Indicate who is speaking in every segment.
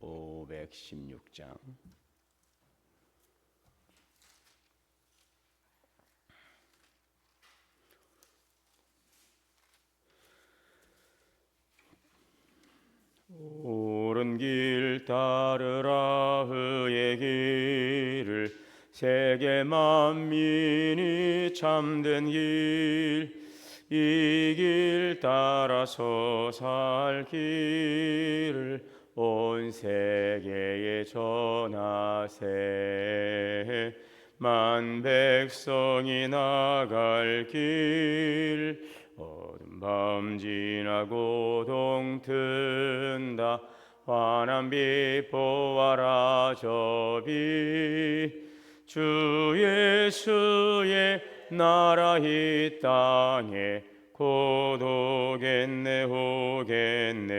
Speaker 1: 516장. 옳은 길 따르라 그의 길을 세계 만민이 참된 길. 이 길 따라서 살 길을 온 세계에 전하세. 만 백성이 나갈 길 어둠 밤 지나고 동튼다. 환한 빛 보아라 저빛 주 예수의 나라 이 땅에 곧 오겠네 오겠네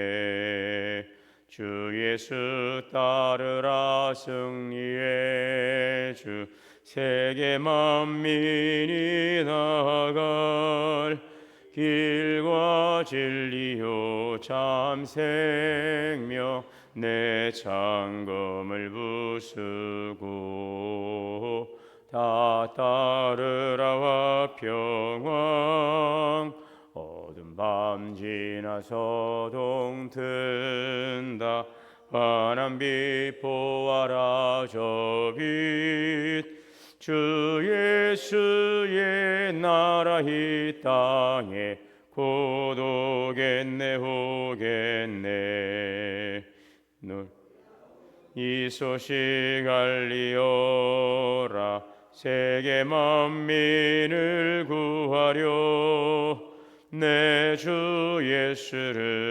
Speaker 1: 주 예수 따르라 승리의 주 세계 만민이 나갈 길과 진리요 참 생명 내 창검을 부수고 다 따르라 화평왕. 어둠 밤 지나서 동 튼다. 환한 빛 보아라 저 빛 주 예수의 나라 이 땅에 곧 오겠네 오겠네. 이 소식 알리오라. 세계 만민을 구하려 내 주 예수를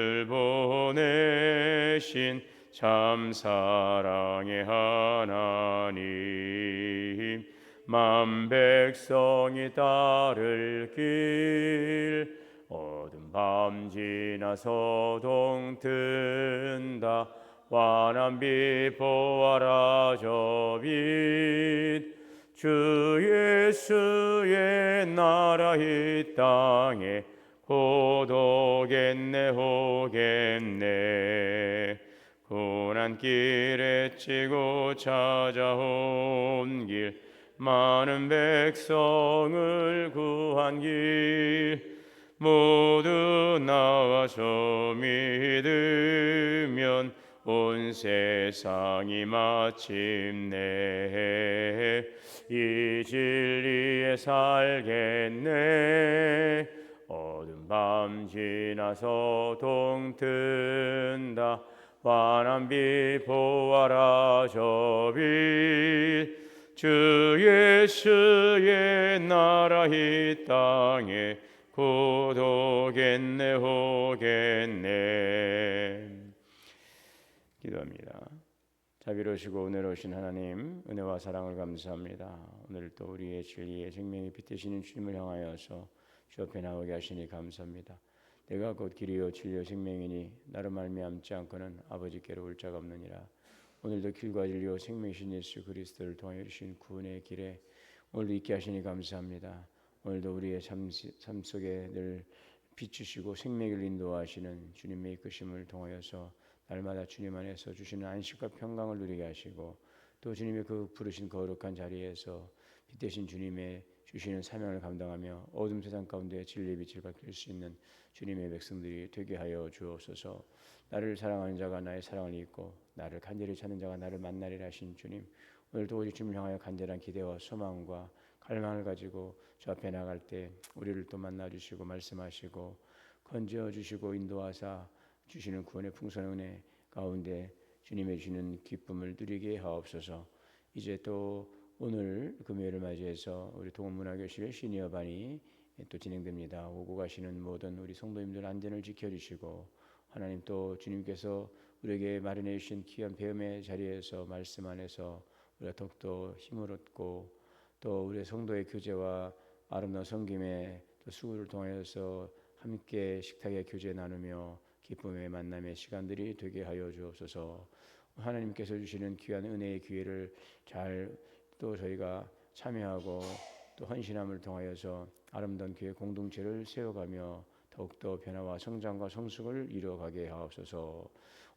Speaker 1: 보내신 참 사랑의 하나님 만 백성이 따를 길 어둠 밤 지나 서 동튼다. 환한 빛 보아라 저빛 주 예수의 나라 이 땅에 곧 오겠네 오겠네. 고난 길에 치고 찾아온 길 많은 백성을 구한 길 모두 나와서 믿으면 온 세상이 마침내 이 진리에 살겠네 어둠 밤 지나서 동튼다 환한 빛 보아라 저빛 주 예수의 나라 이 땅에 곧 오겠네 기도합니다. 자비로우시고 은혜로우신 하나님 은혜와 사랑을 감사합니다. 오늘 또 우리의 진리의 생명이 빛되시는 주님을 향하여서 주 앞에 나오게 하시니 감사합니다. 내가 곧 길이요 진리요 생명이니 나를 말미암지 않고는 아버지께로 올 자가 없느니라. 오늘도 길과 진리요 생명이신 예수 그리스도를 통하여 주신 구원의 길에 오늘도 있게 하시니 감사합니다. 오늘도 우리의 삶, 삶 속에 늘 비추시고 생명을 인도하시는 주님의 이끄심을 통하여서 날마다 주님 안에서 주시는 안식과 평강을 누리게 하시고 또 주님의 그 부르신 거룩한 자리에서 빛 대신 주님의 주시는 사명을 감당하며 어둠 세상 가운데 진리의 빛을 밝힐 수 있는 주님의 백성들이 되게 하여 주옵소서. 나를 사랑하는 자가 나의 사랑을 잊고 나를 간절히 찾는 자가 나를 만나리라 하신 주님. 오늘도 오직 주님을 향하여 간절한 기대와 소망과 갈망을 가지고 저 앞에 나갈 때 우리를 또 만나 주시고 말씀하시고 건져 주시고 인도하사 주시는 구원의 풍성한 은혜 가운데 주님의 주시는 기쁨을 누리게 하옵소서. 이제 또 오늘 금요일을 맞이해서 우리 동문화교실 시니어 반이 또 진행됩니다. 오고 가시는 모든 우리 성도님들 안전을 지켜주시고 하나님 또 주님께서 우리에게 마련해 주신 귀한 배움의 자리에서 말씀 안에서 우리가 더욱더 힘을 얻고 또 우리 성도의 교제와 아름다운 성김의 또 수고를 통하여서 함께 식탁에 교제 나누며 기쁨의 만남의 시간들이 되게 하여 주옵소서. 하나님께서 주시는 귀한 은혜의 기회를 잘 또 저희가 참여하고 또 헌신함을 통하여서 아름다운 교회 공동체를 세워가며 더욱더 변화와 성장과 성숙을 이루어가게 하옵소서.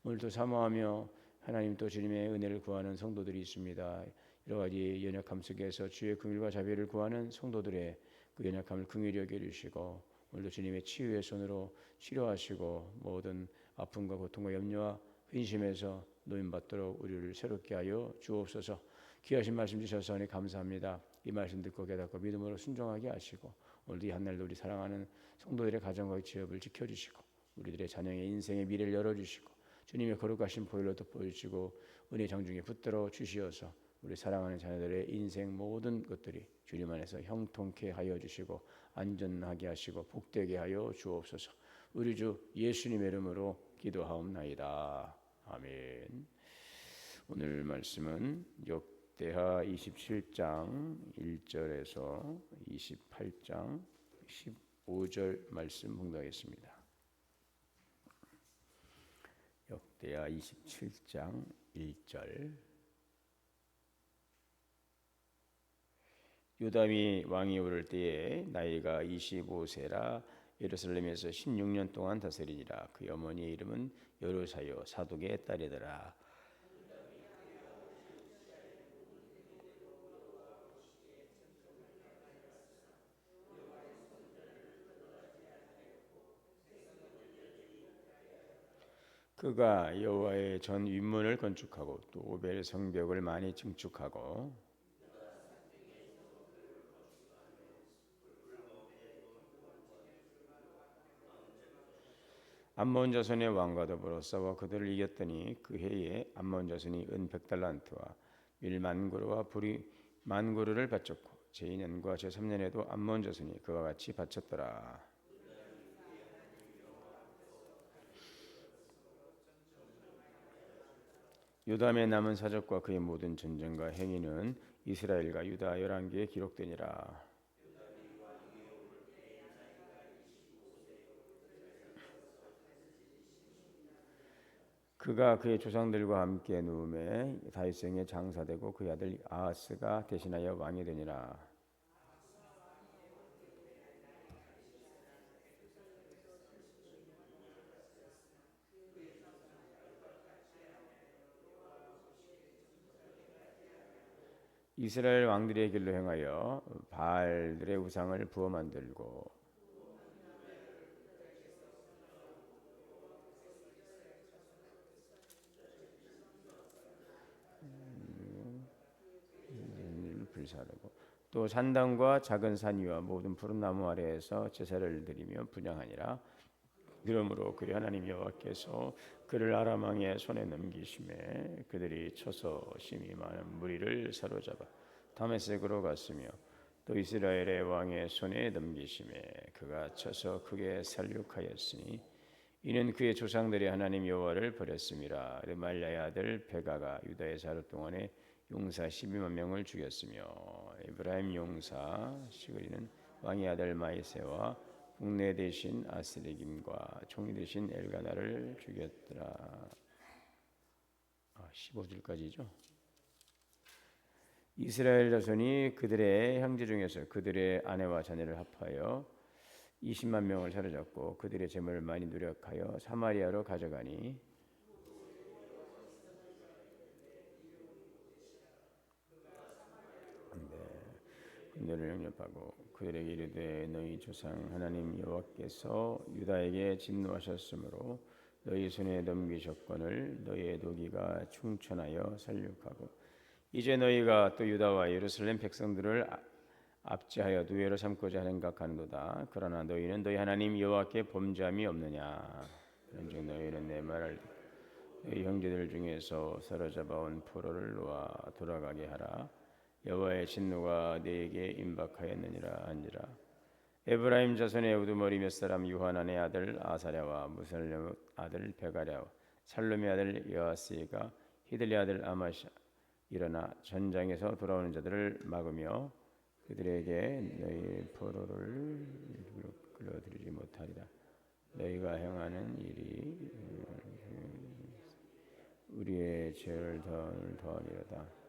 Speaker 1: 오늘도 사모하며 하나님 또 주님의 은혜를 구하는 성도들이 있습니다. 여러 가지 연약함 속에서 주의 긍휼과 자비를 구하는 성도들의 그 연약함을 긍휼히 여겨 주시고 오늘도 주님의 치유의 손으로 치료하시고 모든 아픔과 고통과 염려와 근심에서 노인받도록 우리를 새롭게 하여 주옵소서. 귀하신 말씀 주셔서 하니 감사합니다. 이 말씀 듣고 깨닫고 믿음으로 순종하게 하시고 오늘도 이 한날도 우리 사랑하는 성도들의 가정과 지역을 지켜주시고 우리들의 자녀의 인생의 미래를 열어주시고 주님의 거룩하신 보혈로 덮어주시고 은혜 장중에 붙들어 주시어서 우리 사랑하는 자녀들의 인생 모든 것들이 주님 안에서 형통케 하여 주시고 안전하게 하시고 복되게 하여 주옵소서. 우리 주 예수님의 이름으로 기도하옵나이다. 아멘. 오늘 말씀은 역 대하 27장 1절에서 28장 15절 말씀 봉독하겠습니다. 역대하 27장 1절. 요담이 왕이 오를 때에 나이가 25세라 예루살렘에서 16년 동안 다스리니라. 그 어머니의 이름은 여루사요 사독의 딸이더라 그가 여호와의 전 윗문을 건축하고 또 오벨 성벽을 많이 증축하고 암몬 자손의 왕과 더불어 싸워 그들을 이겼더니 그 해에 암몬 자손이 은 백 달란트와 밀 만고르와 불이 만고르를 바쳤고 제2년과 제3년에도 암몬 자손이 그와 같이 바쳤더라. 유담의 남은 사적과 그의 모든 전쟁과 행위는 이스라엘과 유다 열한 개에 기록되니라. 그가 그의 조상들과 함께 누움에 다윗성에 장사되고 그의 아들 아하스가 대신하여 왕이 되니라. 이스라엘 왕들의 길로 행하여 바알들의 우상을 부어 만들고 불사르고 또 산당과 작은 산 위와 모든 푸른 나무 아래에서 제사를 드리며 분양하니라. 그러므로 그리 하나님 여호와께서 그를 아람 왕의 손에 넘기심에 그들이 쳐서 심히 많은 무리를 사로잡아 다메섹으로 갔으며 또 이스라엘의 왕의 손에 넘기심에 그가 쳐서 크게 살육하였으니 이는 그의 조상들이 하나님 여호와를 버렸음이라 르말야의 아들 베가가 유다의 사르 동안에 용사 12만 명을 죽였으며 에브라임 용사 시그리는 왕의 아들 마이세와 국내 대신 아스리김과 총리 대신 엘가나를 죽였더라. 아, 15절까지죠. 이스라엘 자손이 그들의 형제 중에서 그들의 아내와 자녀를 합하여 20만 명을 사로잡고 그들의 재물을 많이 누력하여 사마리아로 가져가니 그들을 영접하고 그들에게 이르되 너희 조상 하나님 여호와께서 유다에게 진노하셨으므로 너희 손에 넘기셨건을 너희의 도기가 충천하여 살육하고 이제 너희가 또 유다와 예루살렘 백성들을 아- 압제하여 누에로 삼고자 생각하는도다. 그러나 너희는 너희 하나님 여호와께 범죄함이 없느냐? 그런즉 너희는 내 말을 너희 형제들 중에서 사로잡아온 포로를 놓아 돌아가게 하라 여호와의 진노가 네게 임박하였느니라 한지라. 에브라임 자손의 우두머리 몇 사람 유하난의 아들 아사랴와 무살렘 아들 베가랴와 살롬의 아들 여아스가 히들의 아들 아마샤 일어나 전장에서 돌아오는 자들을 막으며 그들에게 너희 포로를 끌어들이지 못하리라. 너희가 행하는 일이 우리의 죄를 더 더하리로다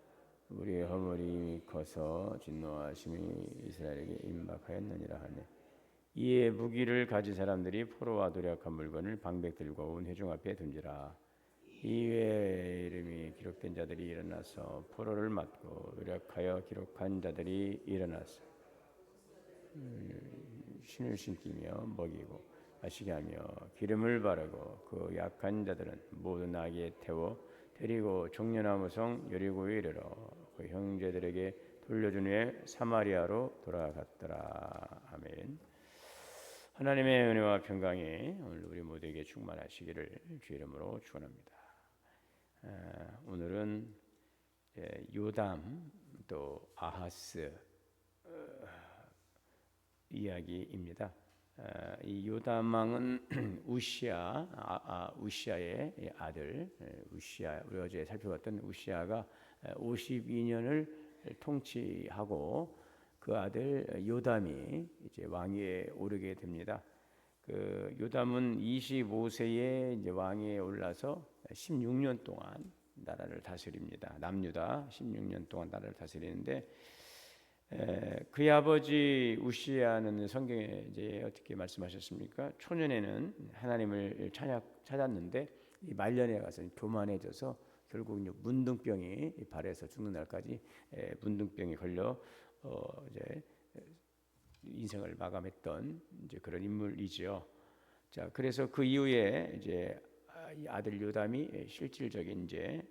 Speaker 1: 우리의 허물이 커서 진노하심이 이스라엘에게 임박하였느니라 하네. 이에 무기를 가진 사람들이 포로와 도략한 물건을 방백들과 온 회중 앞에 던지라. 이외의 이름이 기록된 자들이 일어나서 포로를 맞고 도략하여 기록한 자들이 일어나서 음, 신을 신기며 먹이고 마시게 하며 기름을 바르고 그 약한 자들은 모두 나귀에 태워 데리고 종려나무 성 여리고에 이르러 그 형제들에게 돌려준 후에 사마리아로 돌아갔더라 아멘. 하나님의 은혜와 평강이 오늘 우리 모두에게 충만하시기를 주 이름으로 축원합니다. 아, 오늘은 요담 또 아하스 어, 이야기입니다. 아, 이 요담 왕은 우시아 아, 아, 우시아의 아들 에, 우시아 우리 어제 살펴봤던 우시아가 52년을 통치하고 그 아들 요담이 이제 왕위에 오르게 됩니다. 그 요담은 25세에 이제 왕위에 올라서 16년 동안 나라를 다스립니다. 남유다 16년 동안 나라를 다스리는데 에, 그의 아버지 우시아는 성경에 이제 어떻게 말씀하셨습니까? 초년에는 하나님을 찾았, 찾았는데 이 말년에 가서 교만해져서 결국 문둥병이 발에서 죽는 날까지 에, 문둥병이 걸려 어, 이제 인생을 마감했던 이제 그런 인물이지요. 자, 그래서 그 이후에 이제 이 아들 요담이 실질적인 이제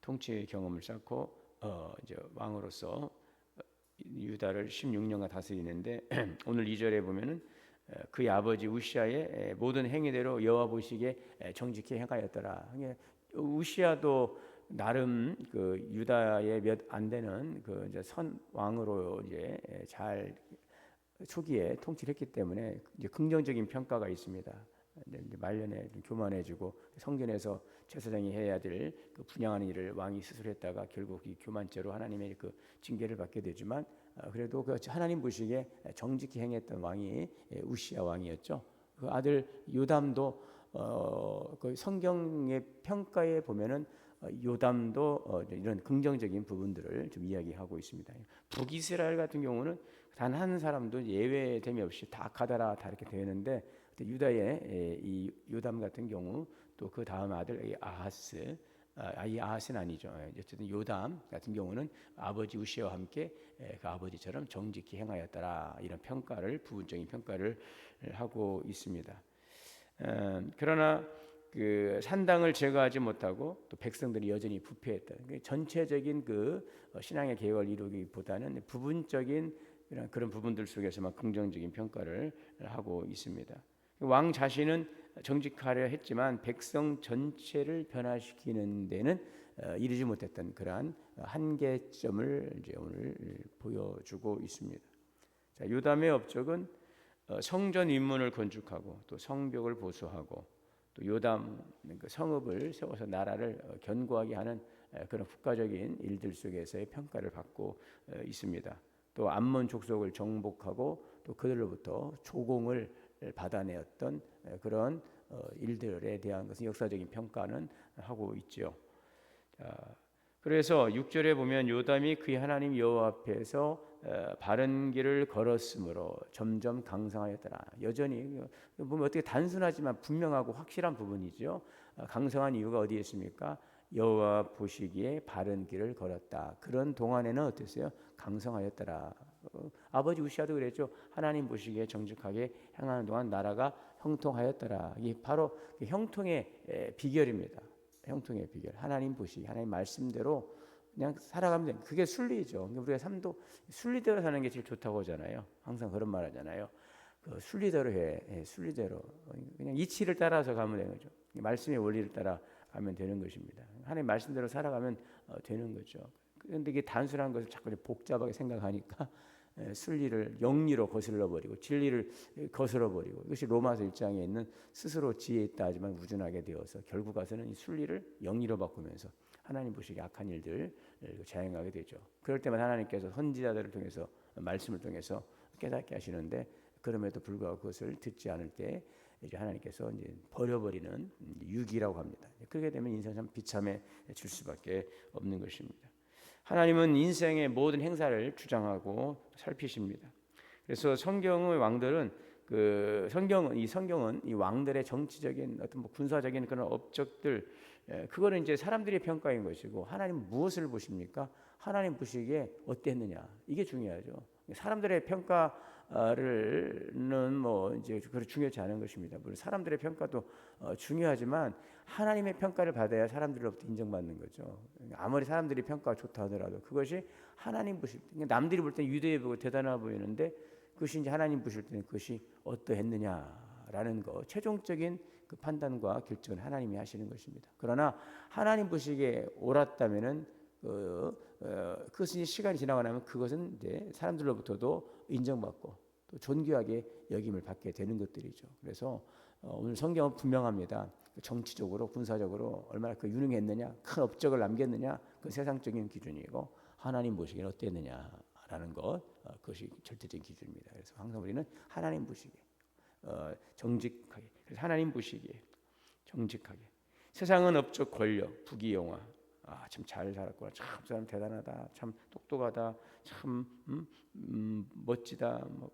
Speaker 1: 통치 경험을 쌓고 어, 이제 왕으로서 유다를 16년간 다스리는데 오늘 2절에 보면은 그의 아버지 우시아의 모든 행위대로 여호와 보시기에 정직히 행하였더라. 우시아도 나름 그 유다의 몇 안 되는 그 이제 선 왕으로 이제 잘 초기에 통치를 했기 때문에 이제 긍정적인 평가가 있습니다. 말년에 좀 교만해지고 성전에서 제사장이 해야 될 그 분양하는 일을 왕이 스스로 했다가 결국 이 교만죄로 하나님의 그 징계를 받게 되지만 어, 그래도 그 하나님 보시기에 정직히 행했던 왕이 우시아 왕이었죠. 그 아들 요담도 어, 그 성경의 평가에 보면은 어, 요담도 어, 이런 긍정적인 부분들을 좀 이야기하고 있습니다. 북이스라엘 같은 경우는 단 한 사람도 예외됨이 없이 다 가다라 다 이렇게 되는데 유다의 이 요담 같은 경우 또 그 다음 아들 아하스 아, 이 아하스는 아니죠. 어쨌든 요담 같은 경우는 아버지 우시와 함께 그 아버지처럼 정직히 행하였더라 이런 평가를 부분적인 평가를 하고 있습니다. 그러나 그 산당을 제거하지 못하고 또 백성들이 여전히 부패했다. 전체적인 그 어, 신앙의 계획을 이루기보다는 부분적인 그런 부분들 속에서만 긍정적인 평가를 하고 있습니다. 왕 자신은 정직하려 했지만 백성 전체를 변화시키는 데는 어, 이르지 못했던 그러한 한계점을 이제 오늘 보여주고 있습니다. 자, 요담의 업적은 어, 성전 입문을 건축하고 또 성벽을 보수하고 또 요담 그 성읍을 세워서 나라를 어, 견고하게 하는 그런 국가적인 일들 속에서의 평가를 받고 있습니다. 또 암몬 족속을 정복하고 또 그들로부터 조공을 받아내었던 그런 어, 일들에 대한 것은 역사적인 평가는 하고. 자, 그래서 6절에 보면 요담이 그의 하나님 여호와 앞에서 어, 바른 길을 걸었으므로 점점 강성하였더라. 여전히 보면 어떻게 단순하지만 분명하고 확실한 부분이죠. 어, 강성한 이유가 어디에 있습니까? 여호와 보시기에 바른 길을 걸었다. 그런 동안에는 어땠어요? 강성하였더라. 어, 아버지 우시아도 그랬죠. 하나님 보시기에 정직하게 행하는 동안 나라가 형통하였더라. 이게 바로 그 형통의 에, 비결입니다. 형통의 비결. 하나님 보시기, 하나님 말씀대로 그냥 살아가면 돼. 그게 순리죠. 그러니까 우리가 삶도 순리대로 사는 게 제일 좋다고 하잖아요. 항상 그런 말 하잖아요. 그 순리대로 해, 해, 순리대로 그냥 이치를 따라서 가면 되는 거죠. 말씀의 원리를 따라 가면 되는 것입니다. 하나님 말씀대로 살아가면 어, 되는 거죠. 그런데 이게 단순한 것을 자꾸 복잡하게 생각하니까 에, 순리를 영리로 거슬러 버리고 진리를 거슬러 버리고 이것이 로마서 1장에 있는 스스로 지혜 있다 하지만 우준하게 되어서 결국 가서는 이 순리를 영리로 바꾸면서 하나님 보시기에 악한 일들 자행하게 되죠. 그럴 때만 하나님께서 선지자들을 통해서 말씀을 통해서 깨닫게 하시는데 그럼에도 불구하고 그것을 듣지 않을 때 이제 하나님께서 이제 버려버리는 유기라고 합니다. 그렇게 되면 인생 참 비참해 질 수밖에 없는 것입니다. 하나님은 인생의 모든 행사를 주장하고 살피십니다. 그래서 성경의 왕들은 그 성경은 이 성경은 이 왕들의 정치적인 어떤 뭐 군사적인 그런 업적들 예, 그거는 이제 사람들의 평가인 것이고 하나님 무엇을 보십니까? 하나님 보시기에 어땠느냐 이게 중요하죠. 사람들의 평가를는 뭐 이제 그렇게 중요하지 않은 것입니다. 물론 사람들의 평가도 어, 중요하지만 하나님의 평가를 받아야 사람들로부터 인정받는 거죠. 아무리 사람들이 평가가 좋다 하더라도 그것이 하나님 보실 때 남들이 볼때 유대해 보고 대단해 보이는데 그것이 이제 하나님 보실 때는 그것이 어떠했느냐라는 거 최종적인 그 판단과 결정은 하나님이 하시는 것입니다. 그러나 하나님 보시기에 옳았다면은 그, 어, 그것은 시간이 지나고 나면 그것은 이제 사람들로부터도 인정받고 또 존귀하게 여김을 받게 되는 것들이죠. 그래서 어, 오늘 성경은 분명합니다. 정치적으로 군사적으로 얼마나 그 유능했느냐, 큰 업적을 남겼느냐, 그 세상적인 기준이고 하나님 보시기에 어땠느냐라는 것 어, 그것이 절대적인 기준입니다. 그래서 항상 우리는 하나님 보시기에 어, 정직하게 그래서 하나님 보시기에 정직하게. 세상은 업적 권력 부귀영화. 아 참 잘 살았구나. 참 사람 대단하다. 참 똑똑하다. 참 음, 음, 멋지다. 뭐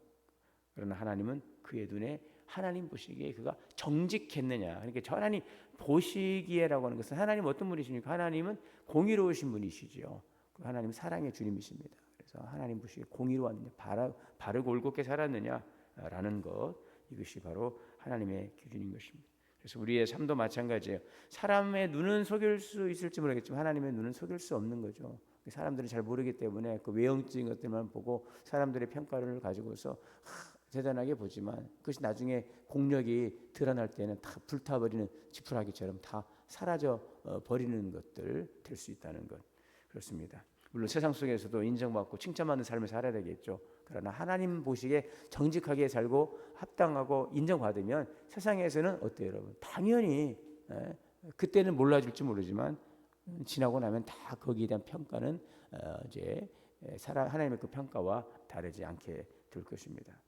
Speaker 1: 그러나 하나님은 그의 눈에 하나님 보시기에 그가 정직했느냐. 그러니까 저 하나님 보시기에라고 하는 것은 하나님 어떤 분이십니까? 하나님은 공의로우신 분이시지요 그 하나님 사랑의 주님이십니다. 그래서 하나님 보시기에 공의로웠느냐 바르, 바르고 올곧게 살았느냐라는 것 이것이 바로 하나님의 기준인 것입니다. 그래서 우리의 삶도 마찬가지예요. 사람의 눈은 속일 수 있을지 모르겠지만 하나님의 눈은 속일 수 없는 거죠. 사람들은 잘 모르기 때문에 그 외형적인 것들만 보고 사람들의 평가를 가지고서 하, 대단하게 보지만 그것이 나중에 공력이 드러날 때는 다 불타버리는 지푸라기처럼 다 사라져 어, 버리는 것들 될 수 있다는 것 그렇습니다. 물론 세상 속에서도 인정받고 칭찬받는 삶을 살아야 되겠죠. 그러나 하나님 보시기에 정직하게 살고 합당하고 인정받으면 세상에서는 어때요, 여러분? 당연히 에, 그때는 몰라줄지 모르지만 음, 지나고 나면 다 거기에 대한 평가는 어, 이제 사람 하나님의 그 평가와 다르지 않게 될 것입니다.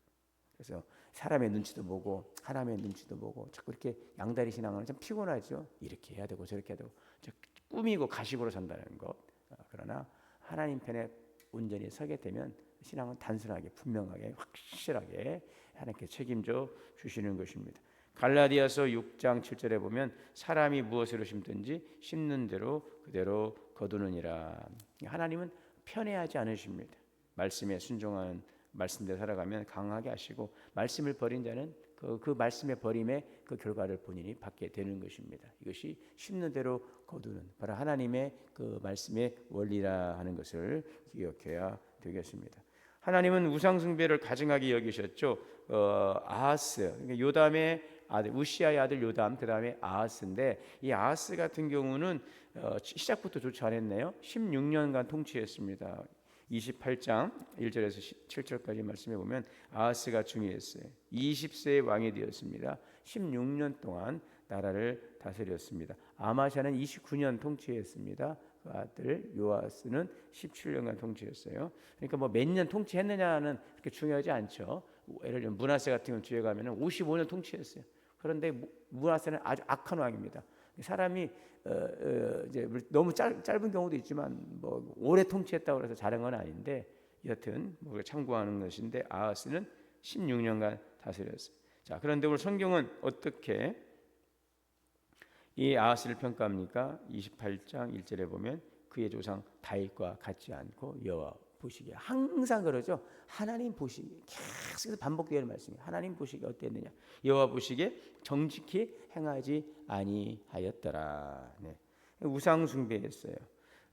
Speaker 1: 그래서 사람의 눈치도 보고 하나님의 눈치도 보고 자꾸 이렇게 양다리 신앙은 참 피곤하죠. 이렇게 해야 되고 저렇게 해야 꾸미고 가식으로 산다는 것. 어, 그러나 하나님 편에 온전히 서게 되면 신앙은 단순하게 분명하게 확실하게 하나님께 책임져 주시는 것입니다. 갈라디아서 6장 7절에 보면 사람이 무엇으로 심든지 심는 대로 그대로 거두느니라. 하나님은 편애하지 않으십니다. 말씀에 순종하는 말씀대로 살아가면 강하게 하시고 말씀을 버린 자는 그, 그 말씀의 버림의 그 결과를 본인이 받게 되는 것입니다. 이것이 심는 대로 거두는 바로 하나님의 그 말씀의 원리라 하는 것을 기억해야 되겠습니다. 하나님은 우상 숭배를 가증하게 여기셨죠. 어, 아하스 그러니까 요담의 아들 우시아의 아들 요담 그 다음에 아하스인데 이 아하스 같은 경우는 어, 시작부터 좋지 않았네요. 16년간 통치했습니다. 28장 1절에서 7절까지 말씀해 보면 아하스가 중요했어요. 20세의 왕이 되었습니다. 16년 동안 나라를 다스렸습니다. 아마샤는 29년 통치했습니다. 그 아들 요아스는 17년간 통치했어요. 그러니까 뭐 몇 년 통치했느냐는 그렇게 중요하지 않죠. 예를 들면 문하세 같은 경우 뒤에 가면은 55년 통치했어요. 그런데 문하세는 아주 악한 왕입니다. 사람이 어, 어, 이제 너무 짧, 짧은 경우도 있지만 뭐 오래 통치했다고 해서 잘한 건 아닌데 여튼 뭐 참고하는 것인데 아하스는 16년간 다스렸어요. 자 그런데 오늘 성경은 어떻게 이 아하스를 평가합니까? 28장 1절에 보면 그의 조상 다윗과 같지 않고 여호와
Speaker 2: 보시기에 항상 그러죠. 하나님 보시기에 계속해서 반복되는 말씀이에요. 하나님 보시기에 어땠느냐? 여호와 보시기에 정직히 행하지 아니하였더라. 네. 우상 숭배했어요.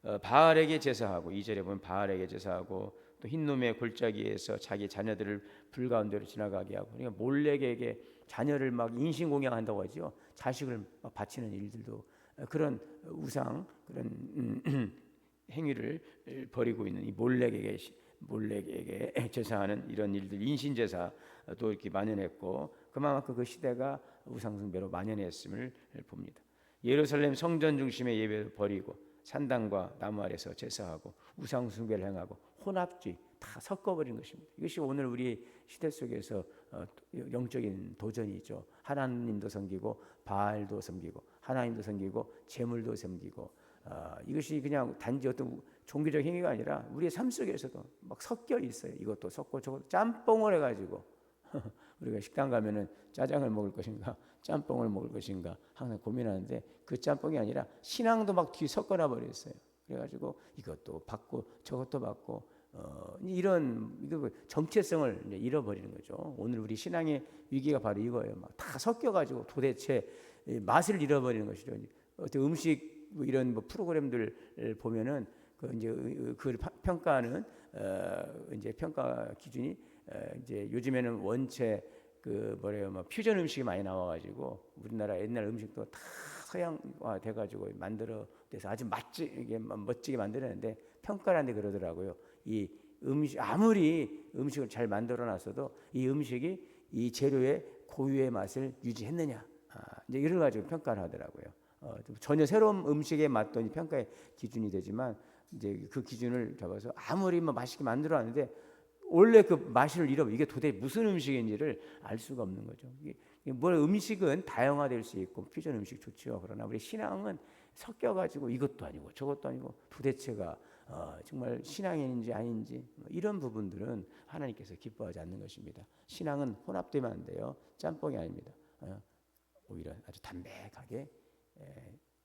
Speaker 2: 어, 바알에게 제사하고 이 절에 보면 바알에게 제사하고 또 흰놈의 골짜기에서 자기 자녀들을 불 가운데로 지나가게 하고 그러니까 몰렉에게 자녀를 막 인신공양한다고 하죠. 자식을 막 바치는 일들도 어, 그런 우상 그런 음, 행위를 벌이고 있는 이 몰렉에게 몰렉에게 제사하는 이런 일들 인신 제사도 이렇게 만연했고 그만큼 그 시대가 우상 숭배로 만연했음을 봅니다. 예루살렘 성전 중심의 예배를 버리고 산당과 나무 아래서 제사하고 우상 숭배를 행하고 혼합주의 다 섞어버린 것입니다. 이것이 오늘 우리 시대 속에서 어, 영적인 도전이죠. 하나님도 섬기고 바알도 섬기고 하나님도 섬기고 재물도 섬기고 어, 이것이 그냥 단지 어떤 종교적 행위가 아니라 우리의 삶 속에서도 막 섞여 있어요. 이것도 섞고 저것도 짬뽕을 해가지고 우리가 식당 가면은 짜장을 먹을 것인가 짬뽕을 먹을 것인가 항상 고민하는데 그 짬뽕이 아니라 신앙도 막 뒤 섞어놔 버렸어요. 그래가지고 이것도 받고 저것도 받고 어, 이런 이거 그 정체성을 잃어버리는 거죠. 오늘 우리 신앙의 위기가 바로 이거예요. 막 다 섞여가지고 도대체 이 맛을 잃어버리는 것이죠. 어떤 음식 뭐 이런 뭐 프로그램들 보면은 그 이제 그 평가하는 어, 이제 평가 기준이 어, 이제 요즘에는 원체 그 뭐래요, 뭐 퓨전 음식이 많이 나와가지고 우리나라 옛날 음식도 다 서양화 돼가지고 만들어 돼서 아주 맛지게 멋지게 만들었는데 평가라는데 그러더라고요. 이 음식 아무리 음식을 잘 만들어놨어도 이 음식이 이 재료의 고유의 맛을 유지했느냐 아, 이제 이걸 가지고 평가를 하더라고요. 어, 전혀 새로운 음식의 맛도 평가의 기준이 되지만 이제 그 기준을 잡아서 아무리 뭐 맛있게 만들어놨는데 원래 그 맛을 잃어 이게 도대체 무슨 음식인지를 알 수가 없는 거죠. 뭘 음식은 다양화될 수 있고 퓨전 음식 좋죠. 그러나 우리 신앙은 섞여가지고 이것도 아니고 저것도 아니고 도대체가 어, 정말 신앙인지 아닌지 뭐 이런 부분들은 하나님께서 기뻐하지 않는 것입니다. 신앙은 혼합되면 안 돼요. 짬뽕이 아닙니다. 어, 오히려 아주 담백하게 에,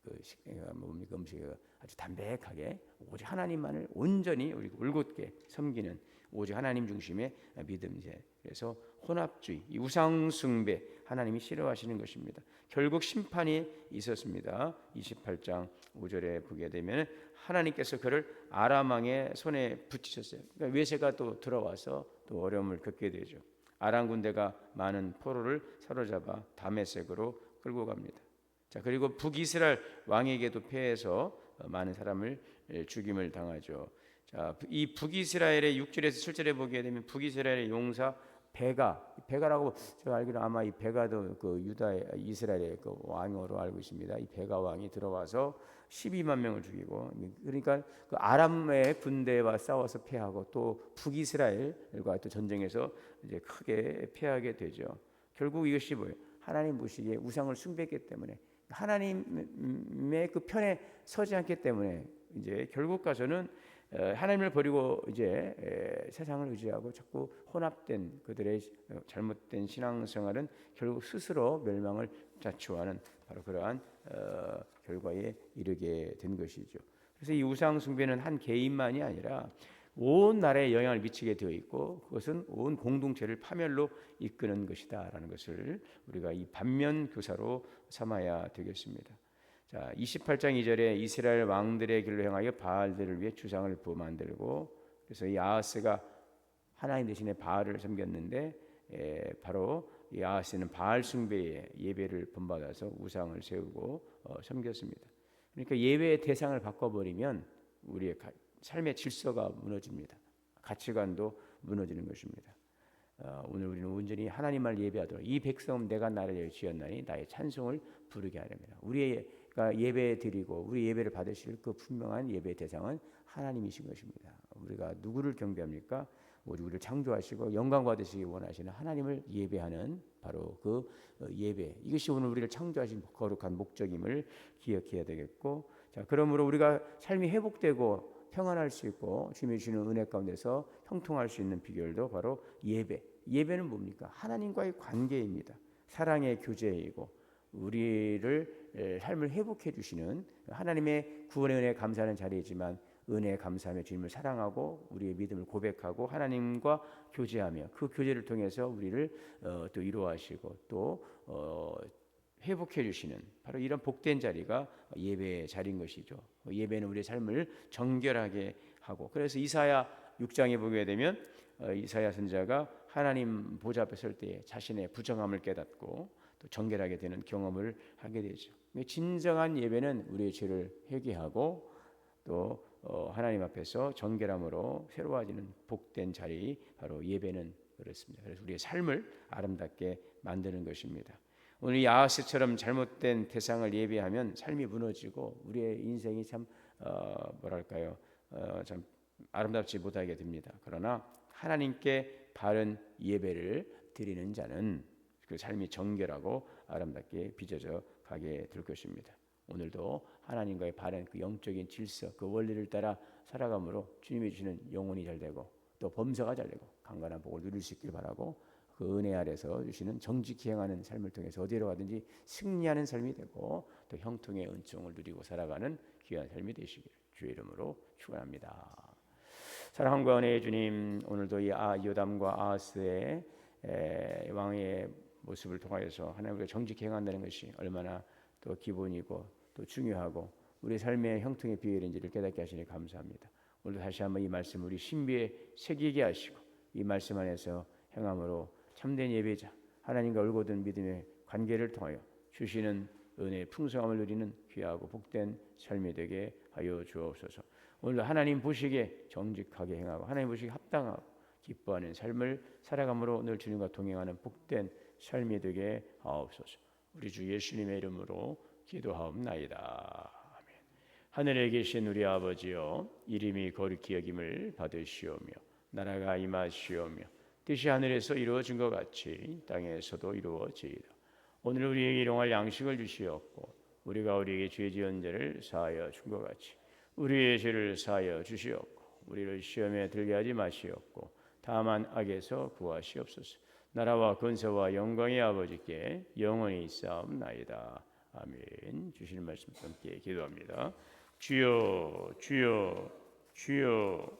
Speaker 2: 그 식, 뭡니까 음식이 아주 담백하게 오직 하나님만을 온전히 우리 올곧게 섬기는 오직 하나님 중심의 믿음제. 그래서 혼합주의, 이 우상 숭배 하나님이 싫어하시는 것입니다. 결국 심판이 있었습니다. 28장 5절에 보게 되면 하나님께서 그를 아람 왕의 손에 붙이셨어요. 그러니까 외세가 또 들어와서 또 어려움을 겪게 되죠. 아람 군대가 많은 포로를 사로잡아 다메섹으로 끌고 갑니다. 자 그리고 북이스라엘 왕에게도 패해서 많은 사람을 죽임을 당하죠. 자, 이 북이스라엘의 6절에서 7절에 보게 되면 북이스라엘의 용사 베가 베가라고 제가 알기로 아마 이 베가도 그 유다 이스라엘의 그 왕으로 알고 있습니다. 이 베가 왕이 들어와서 12만 명을 죽이고 그러니까 그 아람의 군대와 싸워서 패하고 또 북이스라엘과 또 전쟁에서 이제 크게 패하게 되죠. 결국 이것이 뭐예요? 하나님 보시기에 우상을 숭배했기 때문에 하나님의 그 편에 서지 않기 때문에 이제 결국 가서는 하나님을 버리고 이제 세상을 의지하고 자꾸 혼합된 그들의 잘못된 신앙생활은 결국 스스로 멸망을 자초하는 바로 그러한 어, 결과에 이르게 된 것이죠. 그래서 이 우상 숭배는 한 개인만이 아니라 온 나라에 영향을 미치게 되어 있고 그것은 온 공동체를 파멸로 이끄는 것이다라는 것을 우리가 이 반면 교사로 삼아야 되겠습니다. 자, 28장 2절에 이스라엘 왕들의 길로 향하여 바알들을 위해 주상을 부어 만들고 그래서 이 아하스가 하나님 대신에 바알을 섬겼는데 에, 바로 이 아하스는 바알 숭배의 예배를 본받아서 우상을 세우고 어, 섬겼습니다. 그러니까 예배의 대상을 바꿔버리면 우리의 가, 삶의 질서가 무너집니다. 가치관도 무너지는 것입니다. 어, 오늘 우리는 온전히 하나님을 예배하도록 이 백성은 내가 나를 지었나니 나의 찬송을 부르게 하렵니다. 그러니까 예배 드리고 우리 예배를 받으실 그 분명한 예배 대상은 하나님이신 것입니다. 우리가 누구를 경배합니까? 오직 우리를 창조하시고 영광 받으시기 원하시는 하나님을 예배하는 바로 그 어, 예배 이것이 오늘 우리를 창조하신 거룩한 목적임을 기억해야 되겠고 자 그러므로 우리가 삶이 회복되고 평안할 수 있고 주님이 주시는 은혜 가운데서 형통할 수 있는 비결도 바로 예배. 예배는 뭡니까? 하나님과의 관계입니다. 사랑의 교제이고 우리를 삶을 회복해 주시는 하나님의 구원의 은혜 감사하는 자리이지만 은혜에 감사하며 주님을 사랑하고 우리의 믿음을 고백하고 하나님과 교제하며 그 교제를 통해서 우리를 어, 또 위로하시고 또 어, 회복해 주시는 바로 이런 복된 자리가 예배의 자리인 것이죠. 예배는 우리의 삶을 정결하게 하고 그래서 이사야 6장에 보게 되면 어, 이사야 선자가 하나님 보좌 앞에 설때 자신의 부정함을 깨닫고 또 정결하게 되는 경험을 하게 되죠. 진정한 예배는 우리의 죄를 회개하고 또 어, 하나님 앞에서 정결함으로 새로워지는 복된 자리 바로 예배는 그렇습니다. 그래서 우리의 삶을 아름답게 만드는 것입니다. 오늘 야하스처럼 잘못된 대상을 예배하면 삶이 무너지고 우리의 인생이 참 어, 뭐랄까요 어, 참 아름답지 못하게 됩니다. 그러나 하나님께 바른 예배를 드리는 자는 그 삶이 정결하고 아름답게 빚어져 가게 될 것입니다. 오늘도 하나님과의 바른 그 영적인 질서, 그 원리를 따라 살아감으로 주님이 주시는 영혼이 잘 되고 또 범사가 잘 되고 강건한 복을 누릴 수 있길 바라고 그 은혜 아래서 주시는 정직히 행하는 삶을 통해서 어디로 가든지 승리하는 삶이 되고 또 형통의 은총을 누리고 살아가는 귀한 삶이 되시기를 주의 이름으로 축원합니다. 사랑과 은혜의 주님 오늘도 이 아, 요담과 아하스의 에, 왕의 모습을 통하여서 하나님과 정직히 행한다는 것이 얼마나 또 기본이고 또 중요하고 우리 삶의 형통의 비결인지를 깨닫게 하시니 감사합니다. 오늘 다시 한번 이 말씀 우리 신비에 새기게 하시고 이 말씀 안에서 행함으로 참된 예배자 하나님과 올곧은 믿음의 관계를 통하여 주시는 은혜의 풍성함을 누리는 귀하고 복된 삶이 되게 하여 주옵소서. 오늘 하나님 보시기에 정직하게 행하고 하나님 보시기에 합당하고 기뻐하는 삶을 살아감으로 늘 주님과 동행하는 복된 삶이 되게 하옵소서. 우리 주 예수님의 이름으로 기도하옵나이다. 아멘. 하늘에 계신 우리 아버지여 이름이 거룩히 여김을 받으시오며 나라가 임하시오며 뜻이 하늘에서 이루어진 것 같이 땅에서도 이루어지이다. 오늘 우리에게 일용할 양식을 주시옵고 우리가 우리에게 죄 지은 죄를 사하여 준 것 같이 우리의 죄를 사하여 주시옵고 우리를 시험에 들게 하지 마시옵고 다만 악에서 구하시옵소서. 나라와 근세와 영광의 아버지께 영원히 있사옵나이다. 아멘. 주시는 말씀 함께 기도합니다. 주여, 주여, 주여.